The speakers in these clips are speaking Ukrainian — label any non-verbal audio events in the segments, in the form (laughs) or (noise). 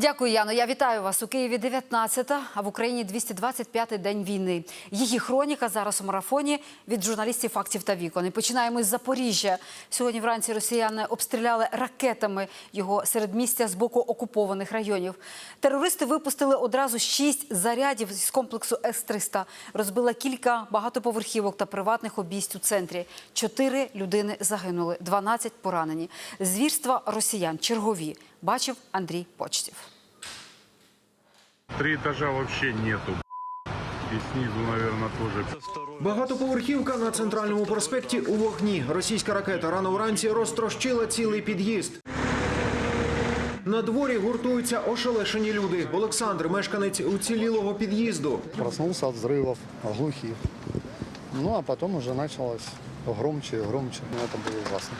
Дякую, Яно. Я вітаю вас у Києві 19-та, а в Україні 225-й день війни. Її хроніка зараз у марафоні від журналістів фактів та вікон. І починаємо із Запоріжжя. Сьогодні вранці росіяни обстріляли ракетами його середмістя з боку окупованих районів. Терористи випустили одразу шість зарядів з комплексу С-300. Розбила кілька багатоповерхівок та приватних обійсть у центрі. Чотири людини загинули, 12 поранені. Звірства росіян чергові Бачив Андрій Почтів. Три этажа вообще нету. И снизу, наверное, тоже. Багатоповерхівка на центральному проспекті у вогні. Російська ракета рано вранці розтрощила цілий під'їзд. На дворі гуртуються ошелешені люди. Олександр, мешканець уцілілого під'їзду. Проснулся от взрывов, глухих. Ну, а потом уже началось громче и громче. Ну, это было ужасно.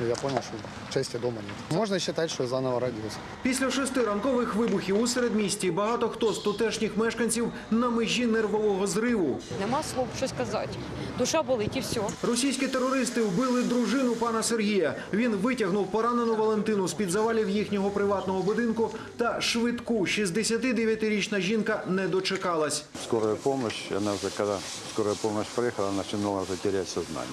И я понял, что части дома нет. Можно считать, что я заново родился. Після шести ранкових вибухів у середмісті багато хто з тутешніх мешканців на межі нервового зриву. Нема слов, що сказати. Душа болить і все. Російські терористи вбили дружину пана Сергія. Він витягнув поранену Валентину з під завалів їхнього приватного будинку та швидку 69-річна жінка не дочекалась. скорая помощь, она уже, когда скорая помощь приехала, начинала уже терять сознание.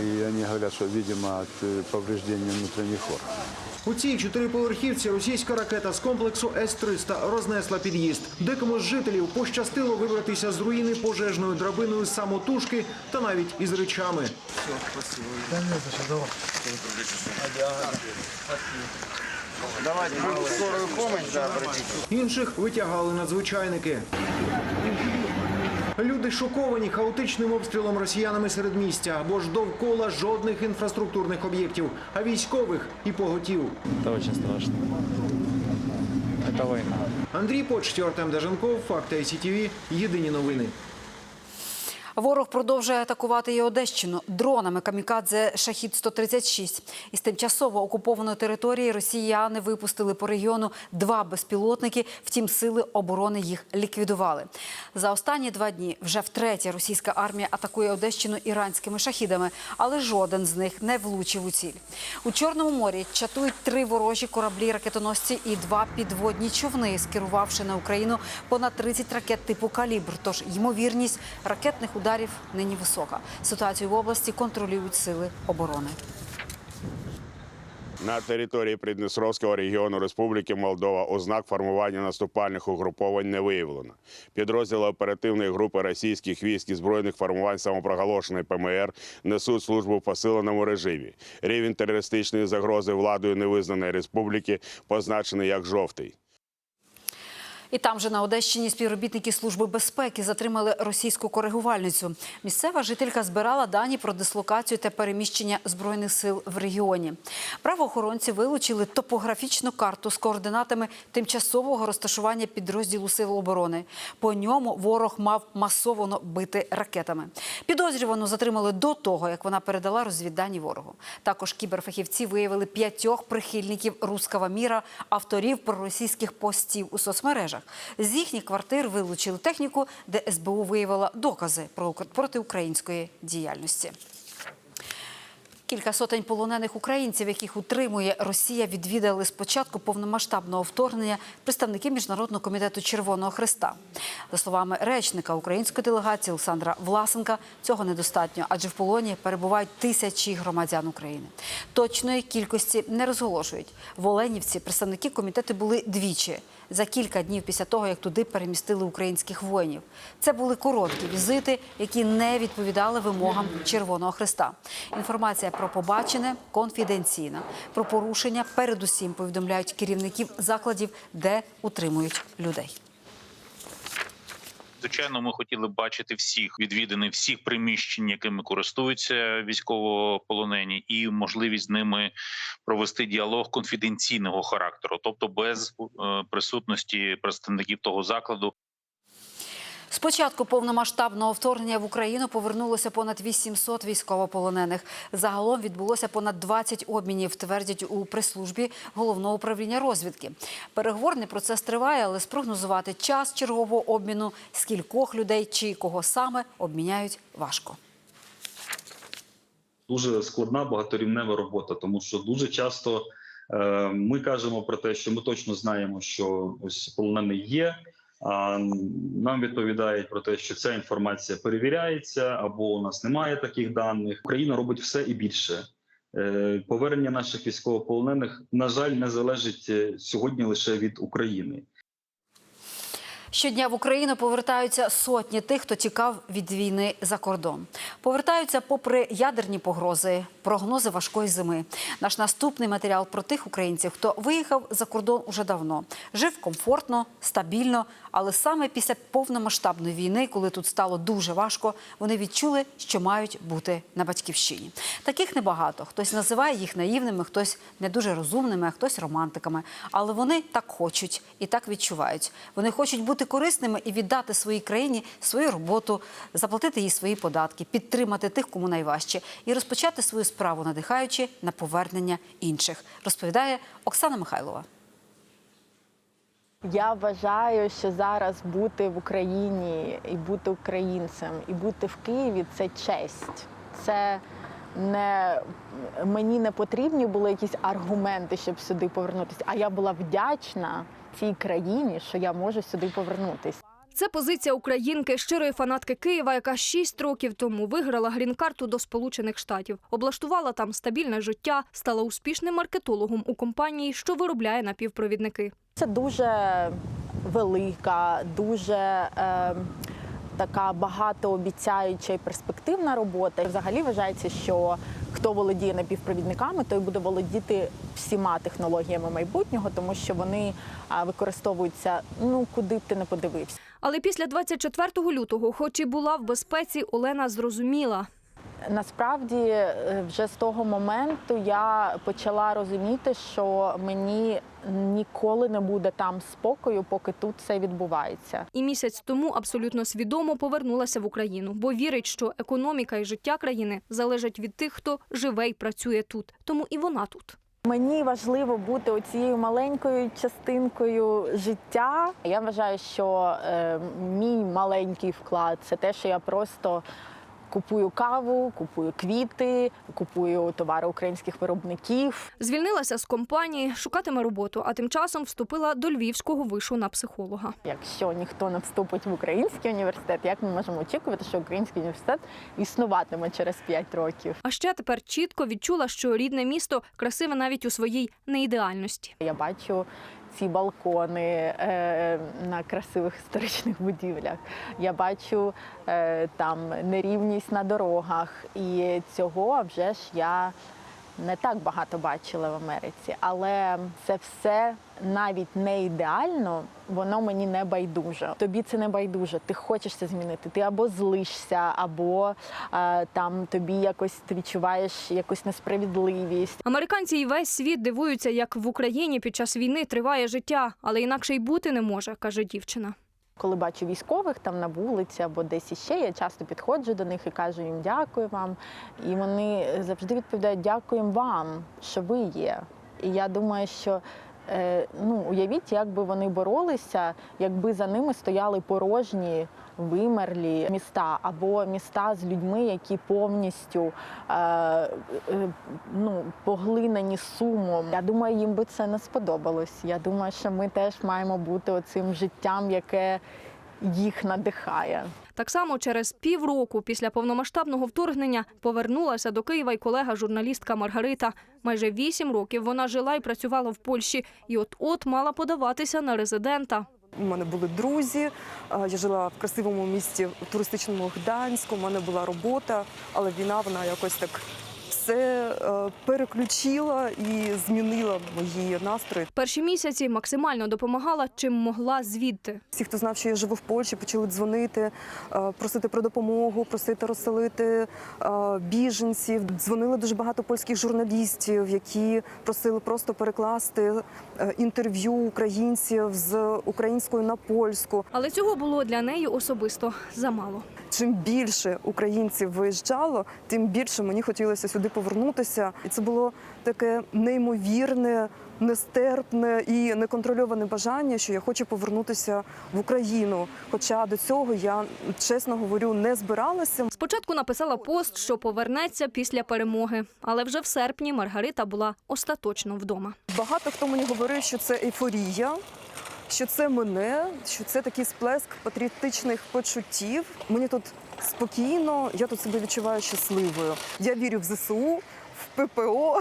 И они говорят, что, видимо, от э, повреждения внутренних органов. У цій чотириповерхівці російська ракета з комплексу С-300 рознесла під'їзд. Декому з жителів пощастило вибратися з руїни пожежною драбиною самотужки та навіть із речами. Інших витягали надзвичайники. Люди шоковані хаотичним обстрілом росіянами серед місця бо ж довкола жодних інфраструктурних об'єктів, а військових і поготів. Це дуже страшно. Це война. Андрій Почтів, Артем Даженков, Факти ICTV, Єдині новини. Ворог продовжує атакувати і Одещину дронами камікадзе Шахід 136 Із тимчасово окупованої території росіяни випустили по регіону два безпілотники. Втім, сили оборони їх ліквідували. За останні два дні вже втретє російська армія атакує Одещину іранськими шахідами, але жоден з них не влучив у ціль. У Чорному морі чатують три ворожі кораблі ракетоносці і два підводні човни, скерувавши на Україну понад 30 ракет типу калібр. Тож ймовірність ракетних ударів нині висока. Ситуацію в області контролюють сили оборони. На території Придністровського регіону Республіки Молдова ознак формування наступальних угруповань не виявлено. Підрозділи оперативної групи російських військ і збройних формувань самопроголошеної ПМР несуть службу в посиленому режимі. Рівень терористичної загрози владою невизнаної республіки позначений як жовтий. І там же на Одещині співробітники служби безпеки затримали російську коригувальницю. Місцева жителька збирала дані про дислокацію та переміщення збройних сил в регіоні. Правоохоронці вилучили топографічну карту з координатами тимчасового розташування підрозділу сил оборони. По ньому ворог мав масово бити ракетами. Підозрювану затримали до того, як вона передала розвіддані ворогу. Також кіберфахівці виявили п'ятьох прихильників руского міра, авторів проросійських постів у соцмережах. З їхніх квартир вилучили техніку, де СБУ виявила докази про протиукраїнської діяльності. Кілька сотень полонених українців, яких утримує Росія, відвідали з початку повномасштабного вторгнення представники міжнародного комітету Червоного Христа. За словами речника української делегації Олександра Власенка, цього недостатньо, адже в полоні перебувають тисячі громадян України. Точної кількості не розголошують. В Оленівці представники комітету були двічі за кілька днів після того, як туди перемістили українських воїнів. Це були короткі візити, які не відповідали вимогам Червоного Христа. Інформація про побачене конфіденційна. Про порушення передусім повідомляють керівників закладів, де утримують людей. Звичайно, ми хотіли бачити всіх відвідини всіх приміщень, якими користуються військовополонені, і можливість з ними провести діалог конфіденційного характеру, тобто без е, присутності представників того закладу. З початку повномасштабного вторгнення в Україну повернулося понад 800 військовополонених. Загалом відбулося понад 20 обмінів, твердять у прес-службі головного управління розвідки. Переговорний процес триває, але спрогнозувати час чергового обміну, скількох людей чи кого саме обміняють важко. дуже складна багаторівнева робота, тому що дуже часто е, ми кажемо про те, що ми точно знаємо, що ось полонений є. Нам відповідають про те, що ця інформація перевіряється, або у нас немає таких даних. Україна робить все і більше. Е, Повернення наших військовополонених, на жаль, не залежить е, сьогодні лише від України. Щодня в Україну повертаються сотні тих, хто тікав від війни за кордон. Повертаються попри ядерні погрози, прогнози важкої зими. Наш наступний матеріал про тих українців, хто виїхав за кордон уже давно, жив комфортно, стабільно, але саме після повномасштабної війни, коли тут стало дуже важко, вони відчули, що мають бути на батьківщині. Таких небагато. Хтось називає їх наївними, хтось не дуже розумними, а хтось романтиками. Але вони так хочуть і так відчувають. Вони хочуть бути корисними і віддати своїй країні свою роботу, заплатити їй свої податки, підтримати тих, кому найважче, і розпочати свою справу, надихаючи на повернення інших, розповідає Оксана Михайлова. Я вважаю, що зараз бути в Україні і бути українцем, і бути в Києві це честь. Це не мені не потрібні були якісь аргументи, щоб сюди повернутися. А я була вдячна цій країні, що я можу сюди повернутися. Це позиція українки, щирої фанатки Києва, яка шість років тому виграла грін-карту до Сполучених Штатів, облаштувала там стабільне життя, стала успішним маркетологом у компанії, що виробляє напівпровідники. Це дуже велика, дуже е, така багатообіцяюча і перспективна робота. Взагалі вважається, що хто володіє напівпровідниками, той буде володіти всіма технологіями майбутнього, тому що вони використовуються ну куди б ти не подивився. Але після 24 лютого, хоч і була в безпеці, Олена зрозуміла. Насправді, е, вже з того моменту я почала розуміти, що мені ніколи не буде там спокою, поки тут це відбувається. І місяць тому абсолютно свідомо повернулася в Україну, бо вірить, що економіка і життя країни залежать від тих, хто живе і працює тут. Тому і вона тут. Мені важливо бути оцією маленькою частинкою життя. Я вважаю, що е, мій маленький вклад це те, що я просто купую каву, купую квіти, купую товари українських виробників. Звільнилася з компанії, шукатиме роботу, а тим часом вступила до Львівського вишу на психолога. Якщо ніхто не вступить в український університет, як ми можемо очікувати, що український університет існуватиме через 5 років? А ще тепер чітко відчула, що рідне місто красиве навіть у своїй неідеальності. Я бачу ці балкони е, на красивих історичних будівлях. Я бачу е, там нерівність на дорогах, і цього вже ж я не так багато бачила в Америці. Але це все навіть не ідеально, воно мені не байдуже. Тобі це не байдуже. Ти хочеш це змінити. Ти або злишся, або е, там тобі якось ти відчуваєш якусь несправедливість. Американці і весь світ дивуються, як в Україні під час війни триває життя, але інакше й бути не може, каже дівчина. Коли бачу військових там на вулиці або десь іще, я часто підходжу до них і кажу їм дякую вам. І вони завжди відповідають дякуємо вам, що ви є. І я думаю, що ну, уявіть, як би вони боролися, якби за ними стояли порожні. Вимерлі міста або міста з людьми, які повністю е, е, ну, поглинені сумом. Я думаю, їм би це не сподобалось. Я думаю, що ми теж маємо бути оцим життям, яке їх надихає. Так само через півроку після повномасштабного вторгнення повернулася до Києва й колега-журналістка Маргарита. Майже вісім років вона жила і працювала в Польщі, і от-от мала подаватися на резидента. У мене були друзі. Я жила в красивому місті туристичному Гданську. У мене була робота, але війна вона якось так все е, переключила і змінила мої настрої. Перші місяці максимально допомагала, чим могла звідти. Всі, хто знав, що я живу в Польщі, почали дзвонити, е, просити про допомогу, просити розселити е, біженців. Дзвонили дуже багато польських журналістів, які просили просто перекласти е, інтерв'ю українців з українською на польську. Але цього було для неї особисто замало. Чим більше українців виїжджало, тим більше мені хотілося сюди повернутися. І це було таке неймовірне, нестерпне і неконтрольоване бажання, що я хочу повернутися в Україну. Хоча до цього я чесно говорю не збиралася. Спочатку написала пост, що повернеться після перемоги, але вже в серпні Маргарита була остаточно вдома. Багато хто мені говорив, що це ейфорія, що це мене, що це такий сплеск патріотичних почуттів. Мені тут спокійно, я тут себе відчуваю щасливою. Я вірю в ЗСУ, в ППО,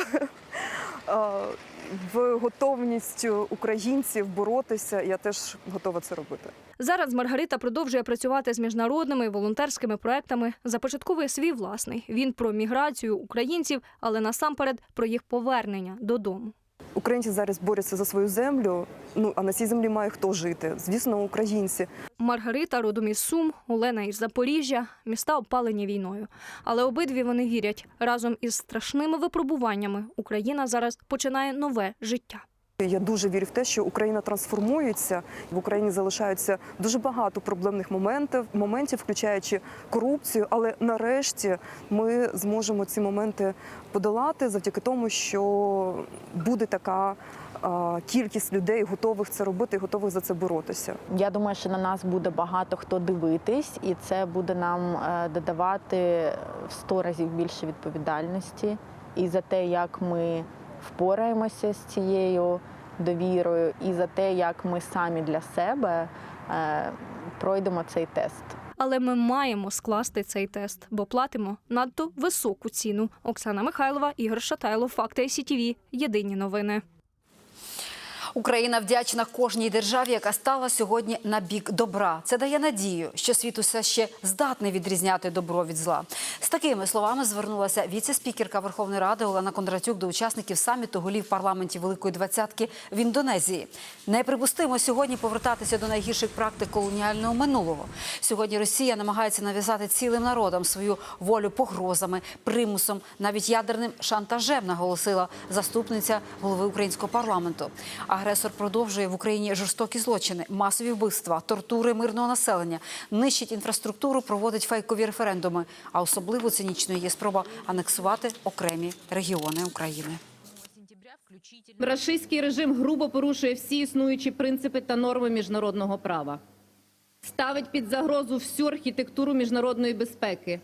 (laughs) в готовність українців боротися. Я теж готова це робити. Зараз Маргарита продовжує працювати з міжнародними волонтерськими проектами. Започатковує свій власний. Він про міграцію українців, але насамперед про їх повернення додому. Українці зараз борються за свою землю. Ну а на цій землі має хто жити? Звісно, українці. Маргарита родом із Сум, Олена із Запоріжжя, міста обпалені війною. Але обидві вони вірять, разом із страшними випробуваннями Україна зараз починає нове життя. Я дуже вірю в те, що Україна трансформується. В Україні залишаються дуже багато проблемних моментів, моментів, включаючи корупцію. Але нарешті ми зможемо ці моменти подолати завдяки тому, що буде така кількість людей, готових це робити, готових за це боротися. Я думаю, що на нас буде багато хто дивитись, і це буде нам е, додавати в сто разів більше відповідальності і за те, як ми впораємося з цією довірою, і за те, як ми самі для себе е, пройдемо цей тест. Але ми маємо скласти цей тест, бо платимо надто високу ціну. Оксана Михайлова, Ігор Шатайло, Факти СІТВ. Єдині новини. Україна вдячна кожній державі, яка стала сьогодні на бік добра. Це дає надію, що світ усе ще здатний відрізняти добро від зла. З такими словами звернулася віце-спікерка Верховної Ради Олена Кондратюк до учасників саміту голів парламентів Великої Двадцятки в Індонезії. Неприпустимо сьогодні повертатися до найгірших практик колоніального минулого. Сьогодні Росія намагається нав'язати цілим народам свою волю погрозами, примусом, навіть ядерним шантажем, наголосила заступниця голови українського парламенту. Агресор продовжує в Україні жорстокі злочини, масові вбивства, тортури мирного населення, нищить інфраструктуру, проводить фейкові референдуми. А особливо цинічною є спроба анексувати окремі регіони України. Рашистський режим грубо порушує всі існуючі принципи та норми міжнародного права, ставить під загрозу всю архітектуру міжнародної безпеки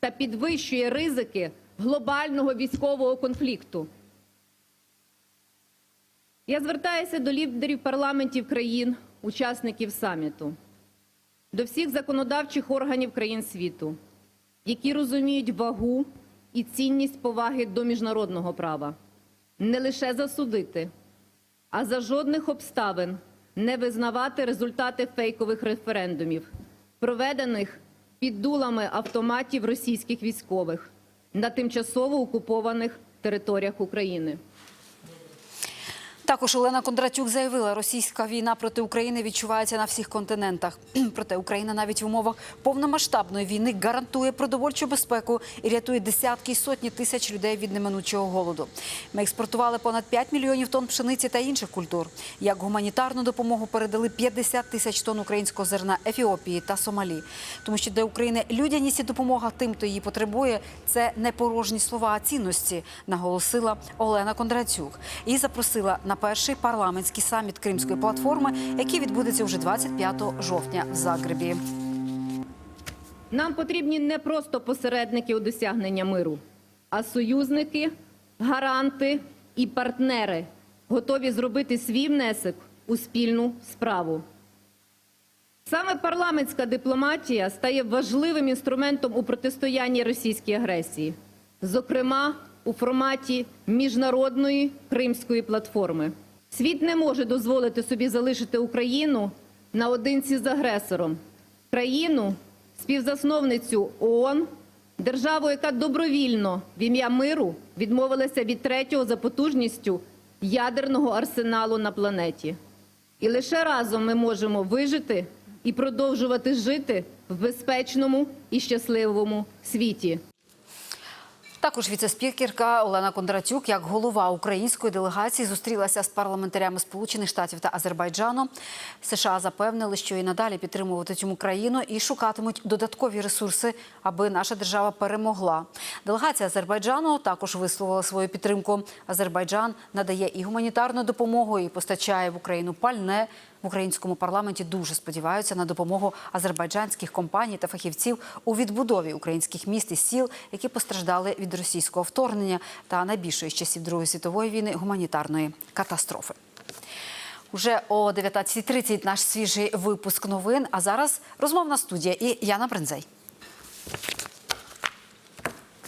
та підвищує ризики глобального військового конфлікту. Я звертаюся до лідерів парламентів країн, учасників саміту, до всіх законодавчих органів країн світу, які розуміють вагу і цінність поваги до міжнародного права не лише засудити, а за жодних обставин не визнавати результати фейкових референдумів, проведених під дулами автоматів російських військових на тимчасово окупованих територіях України. Також Олена Кондратюк заявила, російська війна проти України відчувається на всіх континентах. (clears throat) Проте Україна навіть в умовах повномасштабної війни гарантує продовольчу безпеку і рятує десятки і сотні тисяч людей від неминучого голоду. Ми експортували понад 5 мільйонів тонн пшениці та інших культур. Як гуманітарну допомогу передали 50 тисяч тонн українського зерна Ефіопії та Сомалі. Тому що для України людяність і допомога тим, хто її потребує, це не порожні слова, а цінності, наголосила Олена Кондратюк. І запросила на перший парламентський саміт Кримської платформи, який відбудеться вже 25 жовтня в Загребі. Нам потрібні не просто посередники у досягнення миру, а союзники, гаранти і партнери, готові зробити свій внесок у спільну справу. Саме парламентська дипломатія стає важливим інструментом у протистоянні російській агресії, зокрема у форматі міжнародної кримської платформи. Світ не може дозволити собі залишити Україну наодинці з агресором, країну, співзасновницю ООН, державу, яка добровільно в ім'я миру відмовилася від третього за потужністю ядерного арсеналу на планеті. І лише разом ми можемо вижити і продовжувати жити в безпечному і щасливому світі. Також віце-спікерка Олена Кондратюк, як голова української делегації, зустрілася з парламентарями Сполучених Штатів та Азербайджану. США запевнили, що і надалі підтримувати цю країну і шукатимуть додаткові ресурси, аби наша держава перемогла. Делегація Азербайджану також висловила свою підтримку. Азербайджан надає і гуманітарну допомогу, і постачає в Україну пальне. В українському парламенті дуже сподіваються на допомогу азербайджанських компаній та фахівців у відбудові українських міст і сіл, які постраждали від російського вторгнення та найбільшої з часів Другої світової війни гуманітарної катастрофи. Уже о 19.30 наш свіжий випуск новин. А зараз розмовна студія і Яна Брензей.